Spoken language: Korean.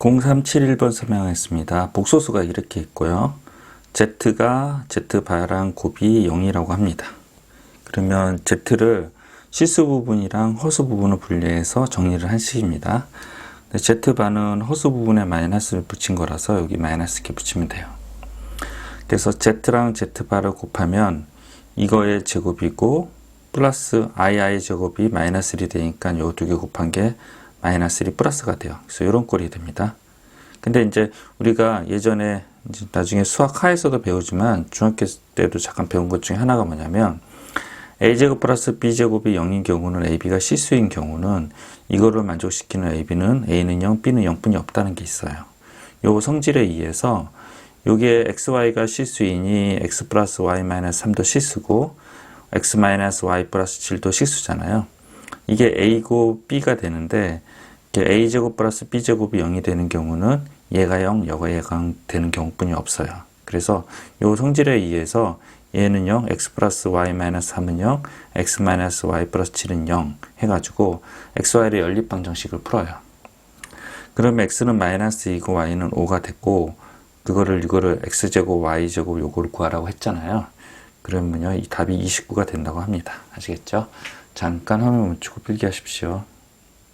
0371번 설명하겠습니다. 복소수가 이렇게 있고요. Z가 Z바랑 곱이 0이라고 합니다. 그러면 Z를 실수 부분이랑 허수 부분을 분리해서 정리를 한 식입니다. 근데 Z바는 허수 부분에 마이너스를 붙인 거라서 여기 마이너스 이렇게 붙이면 돼요. 그래서 Z랑 Z바를 곱하면 이거의 제곱이고 플러스 II 제곱이 마이너스 1이 되니까 요 두 개 곱한 게 마이너스 1이 플러스가 돼요. 그래서 이런 꼴이 됩니다. 근데 이제 우리가 예전에 이제 나중에 수학 하에서도 배우지만 중학교 때도 잠깐 배운 것 중에 하나가 뭐냐면 a제곱 플러스 b제곱이 0인 경우는 ab가 실수인 경우는 이거를 만족시키는 ab는 a는 0, b는 0뿐이 없다는 게 있어요. 요 성질에 의해서 요게 xy가 실수이니 x 플러스 y 마이너스 3도 실수고 x 마이너스 y 플러스 7도 실수잖아요. 이게 a고 b가 되는데 a제곱 플러스 b제곱이 0이 되는 경우는 얘가 0, 여가 얘가 0 되는 경우뿐이 없어요. 그래서 요 성질에 의해서 얘는 0, x 플러스 y 마이너스 3은 0, x 마이너스 y 플러스 7은 0 해가지고 xy의 연립방정식을 풀어요. 그러면 x는 마이너스 2고 y는 5가 됐고 그거를 이거를 x제곱 y제곱 요거를 구하라고 했잖아요. 그러면요 이 답이 29가 된다고 합니다. 아시겠죠? 잠깐 화면 멈추고 필기하십시오.